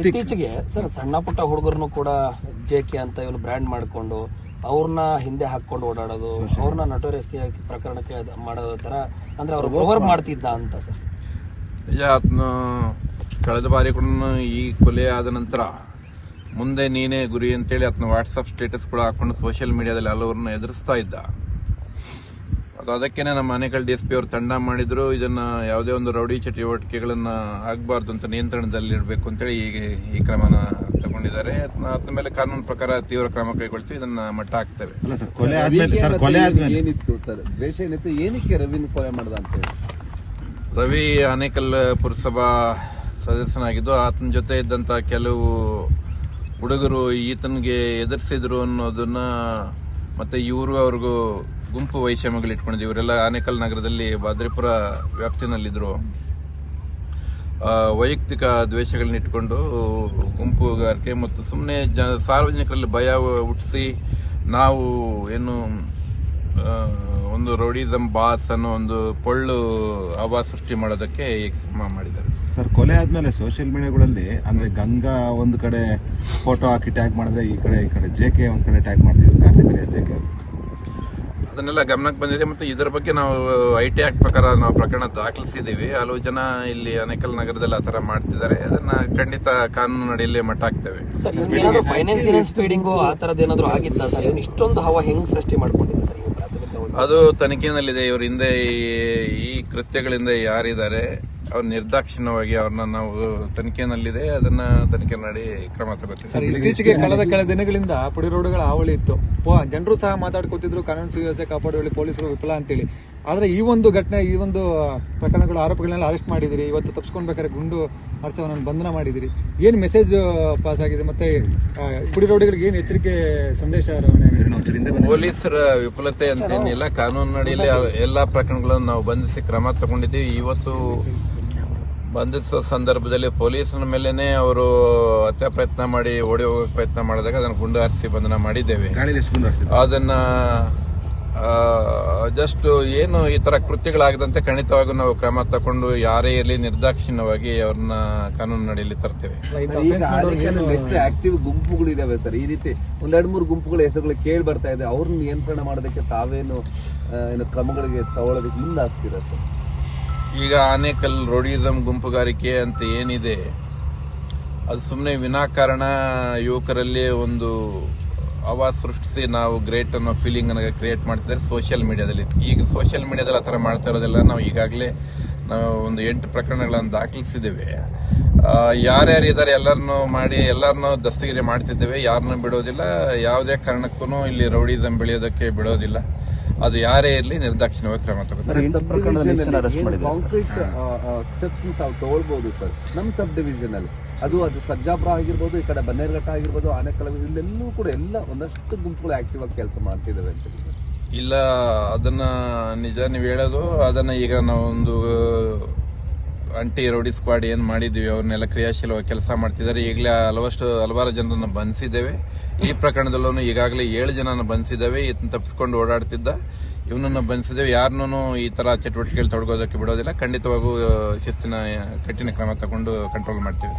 ಇತ್ತೀಚೆಗೆ ಸರ್ ಸಣ್ಣ ಪುಟ್ಟ ಹುಡುಗರನ್ನು ಕೂಡ ಜೆ ಕೆ ಅಂತ ಇವನು ಬ್ರ್ಯಾಂಡ್ ಮಾಡ್ಕೊಂಡು ಅವ್ರನ್ನ ಹಿಂದೆ ಹಾಕೊಂಡು ಓಡಾಡೋದು ಅವ್ರನ್ನ ನಟೋರಿಯಸ್ಗೆ ಪ್ರಕರಣಕ್ಕೆ ಮಾಡೋದ ಮಾಡೋ ತರ ಅಂದ್ರೆ ಅವ್ರು ಓವರ್ ಮಾಡ್ತಿದ್ದ ಅಂತ ಸರ್. ನಿಜ ಆತನು ಕಳೆದ ಬಾರಿ ಕೂಡ ಈ ಕೊಲೆ ಆದ ನಂತರ ಮುಂದೆ ನೀನೇ ಗುರಿ ಅಂತೇಳಿ ಆತನ ವಾಟ್ಸಪ್ ಸ್ಟೇಟಸ್ ಕೂಡ ಹಾಕೊಂಡು ಸೋಷಿಯಲ್ ಮೀಡಿಯಾದಲ್ಲಿ ಹಲವರನ್ನ ಎದುರಿಸ್ತಾ ಇದ್ದ. ಅದು ಅದಕ್ಕೇನೆ ನಮ್ಮ ಆನೇಕಲ್ ಡಿ ಎಸ್ ಪಿ ಅವರು ತಂಡ ಮಾಡಿದ್ರು. ಇದನ್ನ ಯಾವುದೇ ಒಂದು ರೌಡಿ ಚಟುವಟಿಕೆಗಳನ್ನ ಆಗಬಾರ್ದು ಅಂತ ನಿಯಂತ್ರಣದಲ್ಲಿ ಇಡಬೇಕು ಅಂತೇಳಿ ಈ ಈ ಕ್ರಮನ ತಗೊಂಡಿದ್ದಾರೆ. ಅದ್ರ ಆತನ ಮೇಲೆ ಕಾನೂನು ಪ್ರಕಾರ ತೀವ್ರ ಕ್ರಮ ಕೈಗೊಳ್ತೀವಿ. ಇದನ್ನ ಮಟ್ಟ ಹಾಕ್ತೇವೆ. ಕೊಲೆ ಆದ್ಮೇಲೆ ಸರ್ ಕೊಲೆ ಆದ್ಮೇಲೆ ಏನಿತ್ತು ಸರ್? ದ್ವೇಷ ಏನಿತ್ತು? ಏನಕ್ಕೆ ರವಿನ ಕೊಲೆ ಮಾಡ್ದ ಅಂತ ರವಿ ಆನೇಕಲ್ ಪುರಸಭಾ ಸದಸ್ಯನಾಗಿದ್ದು ಆತನ ಜೊತೆ ಇದ್ದಂತ ಕೆಲವು ಹುಡುಗರು ಈತನಿಗೆ ಎದುರಿಸಿದ್ರು ಅನ್ನೋದನ್ನ ಮತ್ತೆ ಇವರು ಅವ್ರಿಗೂ ಗುಂಪು ವೈಷಮ್ಯಗಳು ಇಟ್ಕೊಂಡಿದ್ವಿ. ಇವರೆಲ್ಲ ಆನೇಕಲ್ ನಗರದಲ್ಲಿ ಬಾದ್ರಿಪುರ ವ್ಯಾಪ್ತಿನಲ್ಲಿದ್ದರು ವೈಯಕ್ತಿಕ ದ್ವೇಷಗಳನ್ನ ಇಟ್ಕೊಂಡು ಗುಂಪುಗಾರಿಕೆ ಮತ್ತು ಸುಮ್ಮನೆ ಜ, ಸಾರ್ವಜನಿಕರಲ್ಲಿ ಭಯ ಹುಟ್ಟಿಸಿ ನಾವು ಏನು ಒಂದು ರೌಡಿಸಮ್ ಬಾಸ್ ಅನ್ನೋ ಒಂದು ಪೊಳ್ಳು ಹವಾ ಸೃಷ್ಟಿ ಮಾಡೋದಕ್ಕೆ ಈ ಕ್ರಮ ಮಾಡಿದ್ದಾರೆ. ಸರ್ ಕೊಲೆ ಆದ್ಮೇಲೆ ಸೋಷಿಯಲ್ ಮೀಡಿಯಾಗಳಲ್ಲಿ ಅಂದ್ರೆ ಗಂಗಾ ಒಂದ್ ಕಡೆ ಫೋಟೋ ಹಾಕಿ ಟ್ಯಾಗ್ ಮಾಡಿದ್ರೆ ಈ ಕಡೆ ಈ ಕಡೆ ಜೆ ಕೆ ಒಂದ್ ಕಡೆ ಟ್ಯಾಗ್ ಮಾಡ್ತಿದ್ರು ಕಾರ್ತಿಕ್ ಜೆ ಕೆ ಅದನ್ನೆಲ್ಲ ಗಮನಕ್ಕೆ ಬಂದಿದೆ ಮತ್ತು ಇದರ ಬಗ್ಗೆ ನಾವು ಐ ಟಿ ಆಕ್ಟ್ ಪ್ರಕಾರ ನಾವು ಪ್ರಕರಣ ದಾಖಲಿಸಿದ್ದೀವಿ. ಹಲವು ಜನ ಇಲ್ಲಿ ಅನೇಕಲ್ ನಗರದಲ್ಲಿ ಆ ಥರ ಮಾಡ್ತಿದ್ದಾರೆ. ಅದನ್ನ ಖಂಡಿತ ಕಾನೂನು ಅಡಿಯಲ್ಲಿ ಮಟ್ಟ ಹಾಕ್ತೇವೆ ಸರ್ ಇವ್ನಿಗೆ ಏನಾದ್ರು ಫೈನಾನ್ಸ್ ಫೀಡಿಂಗು ಆ ಥರದ್ದು ಏನಾದರೂ ಆಗಿತ್ತಾ ಸರ್? ಇವ್ನು ಇಷ್ಟೊಂದು ಹವಾ ಹೆಂಗೆ ಸೃಷ್ಟಿ ಮಾಡ್ಕೊಂಡಿದ್ದ ಸರ್ ಅದು ತನಿಖೆನಲ್ಲಿದೆ. ಇವ್ರ ಹಿಂದೆ ಈ- ಕೃತ್ಯಗಳಿಂದ ಯಾರಿದ್ದಾರೆ ಅವ್ರ ನಿರ್ದಾಕ್ಷಿಣ್ಯವಾಗಿ ಅವ್ರನ್ನ ನಾವು ತನಿಖೆನಲ್ಲಿದೆ. ಅದನ್ನ ತನಿಖೆ ಮಾಡಿ ಕ್ರಮ ತಗೋತೀವಿ. ಸರ್ ಇತ್ತೀಚೆಗೆ ಕಳೆದ ಕೆಲ ದಿನಗಳಿಂದ ಪುಡಿ ರೋಡ್ಗಳ ಹಾವಳಿ ಇತ್ತು. ಜನರು ಸಹ ಮಾತಾಡ್ಕೊತಿದ್ರು. ಕಾನೂನು ಸುವ್ಯವಸ್ಥೆ ಕಾಪಾಡುವಲ್ಲಿ ಪೊಲೀಸರು ವಿಫಲ ಅಂತೇಳಿ. ಆದ್ರೆ ಈ ಒಂದು ಘಟನೆ ಈ ಒಂದು ಪ್ರಕರಣಗಳು ಆರೋಪಗಳನ್ನೆಲ್ಲ ಅರೆಸ್ಟ್ ಮಾಡಿದಿರಿ. ಇವತ್ತು ತಪ್ಪಿಸ್ಕೊಂಡ್ಬೇಕಾದ್ರೆ ಗುಂಡು ಹರ್ಸವನನ್ನು ಬಂಧನ ಮಾಡಿದಿರಿ. ಏನು ಮೆಸೇಜ್ ಪಾಸ್ ಆಗಿದೆ? ಮತ್ತೆ ಕುಡಿ ಪುಡಿ ರೋಡ್ಗಳಿಗೆ ಏನ್ ಎಚ್ಚರಿಕೆ ಸಂದೇಶ? ಪೊಲೀಸರ ವಿಫಲತೆ ಅಂತೇನಿಲ್ಲ. ಕಾನೂನು ಅಡಿಯಲ್ಲಿ ಎಲ್ಲಾ ಪ್ರಕರಣಗಳನ್ನು ನಾವು ಬಂಧಿಸಿ ಕ್ರಮ ತಗೊಂಡಿದ್ದೀವಿ. ಇವತ್ತು ಬಂಧಿಸುವ ಸಂದರ್ಭದಲ್ಲಿ ಪೊಲೀಸರ ಮೇಲೇನೆ ಅವರು ಹತ್ಯೆ ಪ್ರಯತ್ನ ಮಾಡಿ ಓಡಿ ಹೋಗೋಕೆ ಪ್ರಯತ್ನ ಮಾಡಿದಾಗ ಅದನ್ನು ಗುಂಡು ಹಾರಿಸಿ ಬಂಧನ ಮಾಡಿದ್ದೇವೆ? ಅದನ್ನ ಜಸ್ಟ್ ಏನು ಈ ತರ ಕೃತ್ಯಗಳಾಗದಂತೆ ಖಂಡಿತವಾಗೂ ನಾವು ಕ್ರಮ ತಗೊಂಡು ಯಾರೇ ಇರಲಿ ನಿರ್ದಾಕ್ಷಿಣ್ಯವಾಗಿ ಅವ್ರನ್ನ ಕಾನೂನು ನಡೆಯಲ್ಲಿ ತರ್ತೇವೆ. ಎಷ್ಟು ಆಕ್ಟಿವ್ ಗುಂಪುಗಳು ಇದಾವೆ ಸರ್. ಈ ರೀತಿ ಒಂದೆರಡು ಮೂರು ಗುಂಪುಗಳ ಹೆಸರುಗಳು ಕೇಳಿ ಬರ್ತಾ ಇದೆ. ಅವ್ರನ್ನ ನಿಯಂತ್ರಣ ಮಾಡೋದಕ್ಕೆ ತಾವೇನು ಏನು ಕ್ರಮಗಳಿಗೆ ತಗೊಳ್ಳೋದಕ್ಕೆ ಮುಂದಾಗ್ತೀರಾ ಸರ್? ಈಗ ಆನೇಕಲ್ ರೋಡಿಸಮ್ ಗುಂಪುಗಾರಿಕೆ ಅಂತ ಏನಿದೆ ಅದು ಸುಮ್ಮನೆ ವಿನಾಕಾರಣ ಯುವಕರಲ್ಲಿ ಒಂದು ಆವಾಜ್ ಸೃಷ್ಟಿಸಿ ನಾವು ಗ್ರೇಟ್ ಅನ್ನೋ ಫೀಲಿಂಗ್ ಅನ್ನ ಕ್ರಿಯೇಟ್ ಮಾಡ್ತಿದ್ದಾರೆ ಸೋಷಿಯಲ್ ಮೀಡಿಯಾದಲ್ಲಿ ಈಗ ಸೋಷಿಯಲ್ ಮೀಡಿಯಾದಲ್ಲಿ ಆ ಥರ ಮಾಡ್ತಾ ಇರೋದೆಲ್ಲ. ನಾವು ಈಗಾಗಲೇ ನಾವು ಒಂದು ಎಂಟು ಪ್ರಕರಣಗಳನ್ನು ದಾಖಲಿಸಿದ್ದೇವೆ. ಯಾರ್ಯಾರು ಇದ್ದಾರೆ ಎಲ್ಲರನ್ನು ಮಾಡಿ, ಎಲ್ಲರನ್ನೂ ದಸ್ತಗಿರಿ ಮಾಡ್ತಿದ್ದೇವೆ. ಯಾರನ್ನೂ ಬಿಡೋದಿಲ್ಲ. ಯಾವುದೇ ಕಾರಣಕ್ಕೂ ಇಲ್ಲಿ ರೌಡಿಸಮ್ ಬೆಳೆಯೋದಕ್ಕೆ ಬಿಡೋದಿಲ್ಲ. ಅದು ಯಾರೇ ಇರಲಿ ನಿರ್ದಾಕ್ಷಿಣ್ಯವಾಗಿ ಕ್ರಮ ತಗೊಳ್ಬಹುದು ಸರ್ ನಮ್ಮ ಸಬ್ ಡಿವಿಷನ್ ಅಲ್ಲಿ. ಅದು ಅದು ಸರ್ಜಾಪುರ ಆಗಿರ್ಬೋದು ಈ ಕಡೆ ಬನ್ನೇರ್ಘಟ್ಟ ಆಗಿರ್ಬೋದು ಆನೇಕಲ್ ಇಲ್ಲೆಲ್ಲೂ ಕೂಡ ಎಲ್ಲ ಒಂದಷ್ಟು ಗುಂಪುಗಳು ಆಕ್ಟಿವ್ ಆಗಿ ಕೆಲಸ ಮಾಡ್ತಿದ್ದಾವೆ ಅಂತ ಹೇಳಿ ಇಲ್ಲ ಅದನ್ನ ನಿಜ ನೀವು ಹೇಳೋದು ಅದನ್ನ ಈಗ ನಾವು ಒಂದು ಅಂಟಿ ರೌಡಿ ಸ್ಕ್ವಾಡ್ ಏನ್ ಮಾಡಿದ್ವಿ, ಅವ್ರನ್ನೆಲ್ಲ ಕ್ರಿಯಾಶೀಲವಾಗಿ ಕೆಲಸ ಮಾಡ್ತಿದ್ದಾರೆ. ಈಗಲೇ ಹಲವಷ್ಟು, ಹಲವಾರು ಜನರನ್ನು ಬಂಧಿಸಿದ್ದೇವೆ. ಈ ಪ್ರಕರಣದಲ್ಲೂ ಈಗಾಗಲೇ ಏಳು ಜನನ ಬಂಧಿಸಿದ್ದೇವೆ. ಈತನ ತಪ್ಪಿಸ್ಕೊಂಡು ಓಡಾಡ್ತಿದ್ದ ಇವನನ್ನು ಬಂಧಿಸಿದ್ದೇವೆ. ಯಾರನ್ನೂ ಈ ತರ ಚಟುವಟಿಕೆಗಳು ತೊಡಗೋದಕ್ಕೆ ಬಿಡೋದಿಲ್ಲ. ಖಂಡಿತವಾಗೂ ಶಿಸ್ತಿನ, ಕಠಿಣ ಕ್ರಮ ತಗೊಂಡು ಕಂಟ್ರೋಲ್ ಮಾಡ್ತೀವಿ